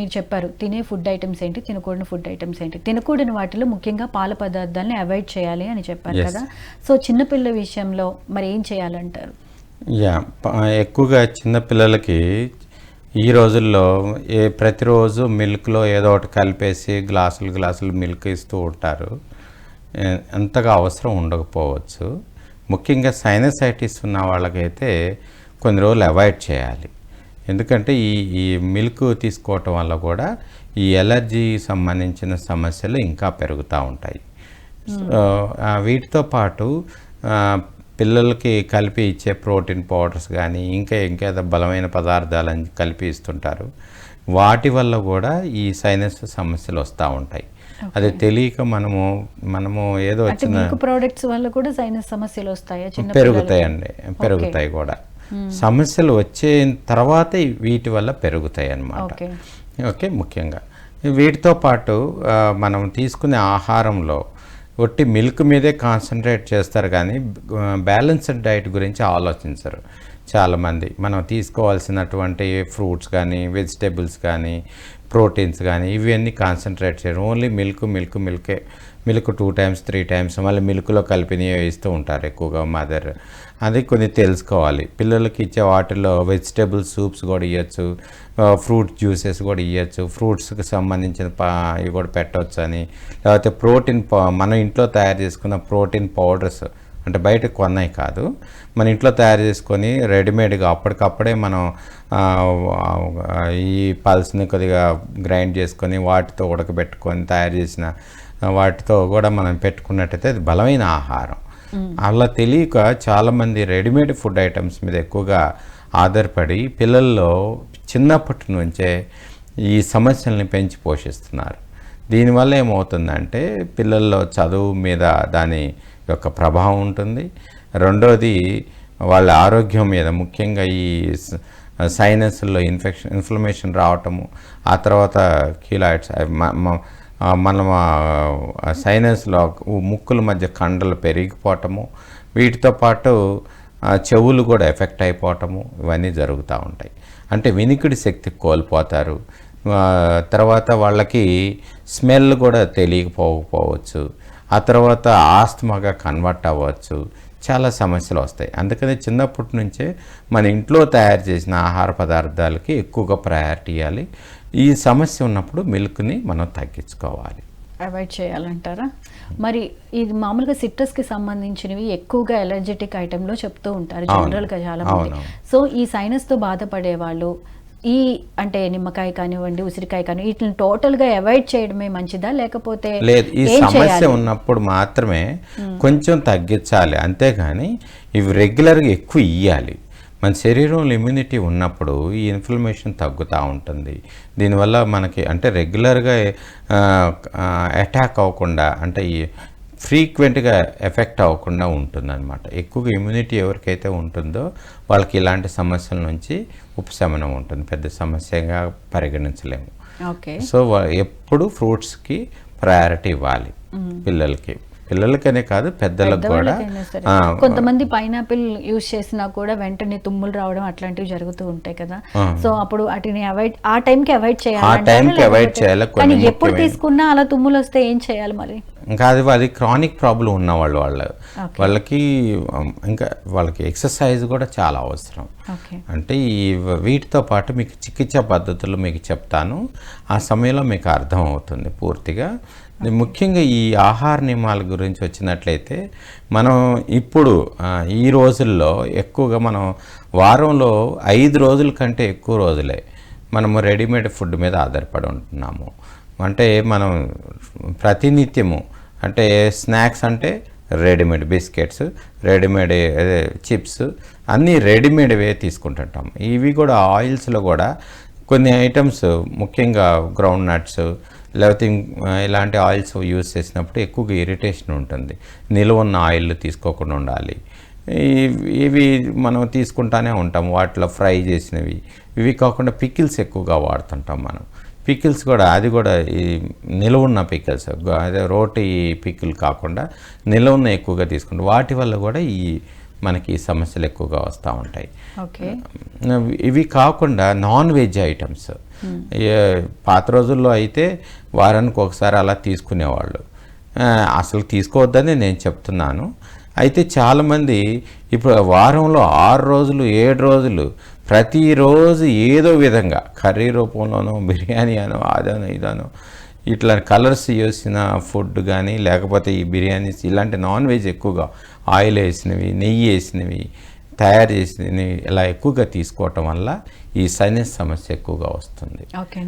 మీరు చెప్పారు తినే ఫుడ్ ఐటమ్స్ ఏంటి తినకూడని ఫుడ్ ఐటమ్స్ ఏంటి? తినకూడని వాటిలో ముఖ్యంగా పాల పదార్థాలని అవాయిడ్ చేయాలి అని చెప్పారు. కదా. సో చిన్నపిల్ల విషయంలో మరి ఏం చేయాలంటారు? యా ఎక్కువగా చిన్నపిల్లలకి ఈ రోజుల్లో ఏ ప్రతిరోజు మిల్క్లో ఏదో ఒకటి కలిపేసి గ్లాసులు గ్లాసులు మిల్క్ ఇస్తూ ఉంటారు. అంతగా అవసరం ఉండకపోవచ్చు. ముఖ్యంగా సైనసైటిస్ ఉన్న వాళ్ళకైతే కొన్ని రోజులు అవాయిడ్ చేయాలి. ఎందుకంటే ఈ ఈ మిల్క్ తీసుకోవటం వల్ల కూడా ఈ ఎలర్జీ సంబంధించిన సమస్యలు ఇంకా పెరుగుతూ ఉంటాయి. ఆ, వీటితో పాటు పిల్లలకి కలిపి ఇచ్చే ప్రోటీన్ పౌడర్స్ కానీ ఇంకా ఇంకేదో బలమైన పదార్థాలని కలిపి ఇస్తుంటారు. వాటి వల్ల కూడా ఈ సైనస్ సమస్యలు వస్తూ ఉంటాయి. అది తెలియక మనము మనము ఏదో వచ్చిన ప్రోడక్ట్స్ వల్ల కూడా సైనస్ సమస్యలు వస్తాయా? పెరుగుతాయండి. పెరుగుతాయి కూడా. సమస్యలు వచ్చే తర్వాత వీటి వల్ల పెరుగుతాయి అన్నమాట. ఓకే. ముఖ్యంగా. వీటితో పాటు మనం తీసుకునే ఆహారంలో ఒట్టి మిల్క్ మీదే కాన్సన్ట్రేట్ చేస్తారు కానీ బ్యాలెన్స్డ్ డైట్ గురించి ఆలోచించరు. చాలామంది. మనం తీసుకోవాల్సినటువంటి ఫ్రూట్స్ కానీ వెజిటేబుల్స్ కానీ ప్రోటీన్స్ కానీ ఇవన్నీ కాన్సన్ట్రేట్ చేయరు. Only milk milk మిల్కే milk two times three times మళ్ళీ మిల్క్లో కలిపినవి ఇస్తూ ఉంటారు ఎక్కువగా మదర్. అది కొన్ని తెలుసుకోవాలి. పిల్లలకి ఇచ్చే వాటిల్లో వెజిటేబుల్ సూప్స్ కూడా ఇవ్వచ్చు ఫ్రూట్ జ్యూసెస్ కూడా ఇవ్వచ్చు ఫ్రూట్స్కి సంబంధించిన పా ఇవి కూడా పెట్టవచ్చు అని లేకపోతే ప్రోటీన్ మనం ఇంట్లో తయారు చేసుకున్న ప్రోటీన్ పౌడర్స్ అంటే బయట కొన్నాయి కాదు. మన ఇంట్లో తయారు చేసుకొని రెడీమేడ్గా అప్పటికప్పుడే మనం ఈ పల్స్ని కొద్దిగా గ్రైండ్ చేసుకొని వాటితో ఉడకబెట్టుకొని తయారు చేసిన వాటితో కూడా మనం పెట్టుకున్నట్టయితే అది బలమైన ఆహారం. అలా తెలియక చాలామంది రెడీమేడ్ ఫుడ్ ఐటమ్స్ మీద ఎక్కువగా ఆధారపడి పిల్లల్లో చిన్నప్పటి నుంచే ఈ సమస్యల్ని పెంచి పోషిస్తున్నారు. దీనివల్ల ఏమవుతుందంటే పిల్లల్లో చదువు మీద దాని యొక్క ప్రభావం ఉంటుంది. రెండోది వాళ్ళ ఆరోగ్యం మీద ముఖ్యంగా ఈ స- సైనస్లో ఇన్ఫెక్షన్ ఇన్ఫ్లమేషన్ రావటము ఆ తర్వాత కీలాయిడ్స్ మనం సైనస్లో ముక్కుల మధ్య కండలు పెరిగిపోవటము వీటితో పాటు చెవులు కూడా ఎఫెక్ట్ అయిపోవటము ఇవన్నీ జరుగుతూ ఉంటాయి. అంటే వినికిడి శక్తి కోల్పోతారు. తర్వాత వాళ్ళకి స్మెల్ కూడా తెలియకపోకపోవచ్చు. ఆ తర్వాత ఆస్తమాగా కన్వర్ట్ అవ్వచ్చు. చాలా సమస్యలు వస్తాయి. అందుకని చిన్నప్పటి నుంచే మన ఇంట్లో తయారు చేసిన ఆహార పదార్థాలకి ఎక్కువగా ప్రయారిటీ ఇవ్వాలి. ఈ సమస్య ఉన్నప్పుడు మిల్క్ని మనం తగ్గించుకోవాలి. అవాయిడ్ చేయాలంటారా? మరి ఇది మామూలుగా citrus కి సంబంధించినవి ఎక్కువగా ఎలర్జెటిక్ ఐటెంలో చెప్తూ ఉంటారు. అవును. జనరల్గా చాలా మంది. సో ఈ సైనస్తో బాధపడే వాళ్ళు ఈ అంటే నిమ్మకాయ కానివ్వండి ఉసిరికాయ కాని వీటిని టోటల్గా అవాయిడ్ చేయడమే మంచిదా? లేకపోతే లేదు ఈ సమస్య? ఉన్నప్పుడు మాత్రమే కొంచెం తగ్గించాలి. అంతేగాని ఇవి రెగ్యులర్గా ఎక్కువ ఇయ్యాలి. మన శరీరంలో ఇమ్యూనిటీ ఉన్నప్పుడు ఈ ఇన్ఫ్లమేషన్ తగ్గుతూ ఉంటుంది. దీనివల్ల మనకి అంటే రెగ్యులర్గా అటాక్ అవ్వకుండా అంటే ఈ ఫ్రీక్వెంట్గా ఎఫెక్ట్ అవ్వకుండా ఉంటుందన్నమాట. ఎక్కువగా ఇమ్యూనిటీ ఎవరికైతే ఉంటుందో వాళ్ళకి ఇలాంటి సమస్యల నుంచి ఉపశమనం ఉంటుంది. పెద్ద సమస్యగా పరిగణించలేము. ఓకే. సో ఎప్పుడు ఫ్రూట్స్కి ప్రయారిటీ ఇవ్వాలి పిల్లలకి. పిల్లలకనే కాదు పెద్దలకు కూడా. ఆ, కొంతమంది పైనాపిల్ యూజ్ చేసినా కూడా వెంటనే తుమ్ములు రావడం అట్లాంటివి జరుగుతూ ఉంటాయి కదా. సో అప్పుడు వాటిని అవాయిడ్ ఆ టైంకి అవాయిడ్ చేయాలి టైంకి avoid చేయాలి. ఎప్పుడు తీసుకున్నా అలా తుమ్ములు వస్తే ఏం చేయాలి మరి? ఇంకా అది అది క్రానిక్ ప్రాబ్లం ఉన్న వాళ్ళు వాళ్ళు వాళ్ళకి ఇంకా వాళ్ళకి ఎక్సర్సైజ్ కూడా చాలా అవసరం. అంటే ఈ వీటితో పాటు మీకు చికిత్సా పద్ధతులు మీకు చెప్తాను. ఆ సమయంలో మీకు అర్థం అవుతుంది పూర్తిగా. ముఖ్యంగా ఈ ఆహార నియమాల గురించి వచ్చినట్లయితే మనం ఇప్పుడు ఈ రోజుల్లో ఎక్కువగా మనం వారంలో ఐదు రోజుల కంటే ఎక్కువ రోజులే మనము రెడీమేడ్ ఫుడ్ మీద ఆధారపడి ఉంటున్నాము. అంటే మనం ప్రతినిత్యము అంటే స్నాక్స్ అంటే రెడీమేడ్ బిస్కెట్స్ రెడీమేడ్ అదే చిప్స్ అన్నీ రెడీమేడ్వే తీసుకుంటుంటాం. ఇవి కూడా ఆయిల్స్లో కూడా కొన్ని ఐటమ్స్ ముఖ్యంగా గ్రౌండ్ నట్స్ లేకపోతే ఇలాంటి ఆయిల్స్ యూజ్ చేసినప్పుడు ఎక్కువగా ఇరిటేషన్ ఉంటుంది. నిల్వ ఉన్న ఆయిల్ తీసుకోకుండా ఉండాలి. ఇవి మనం తీసుకుంటానే ఉంటాం. వాటిలో ఫ్రై చేసినవి. ఇవి కాకుండా పికిల్స్ ఎక్కువగా వాడుతుంటాం మనం. పికిల్స్ కూడా అది కూడా ఈ నిల్వ ఉన్న పికిల్స్ అదే రోటి పికిల్ కాకుండా నిల్వ ఉన్న ఎక్కువగా తీసుకుంటాం వాటి వల్ల కూడా ఈ మనకి సమస్యలు ఎక్కువగా వస్తూ ఉంటాయి. ఓకే. ఇవి కాకుండా నాన్ వెజ్ ఐటమ్స్. పాత రోజుల్లో అయితే వారానికి ఒకసారి అలా తీసుకునేవాళ్ళు. అసలు తీసుకోవద్దని నేను చెప్తున్నాను. అయితే చాలామంది ఇప్పుడు వారంలో ఆరు రోజులు ఏడు రోజులు ప్రతిరోజు ఏదో విధంగా కర్రీ రూపంలోనో బిర్యానీ అనో అదనో ఇదనో ఇట్లా కలర్స్ చేసిన ఫుడ్ కానీ లేకపోతే ఈ బిర్యానీస్ ఇలాంటి నాన్ వెజ్ ఎక్కువగా ఆయిల్ వేసినవి నెయ్యి వేసినవి తయారు చేసినవి ఇలా ఎక్కువగా తీసుకోవటం వల్ల ఈ సైనస్ సమస్య ఎక్కువగా వస్తుంది. ఓకే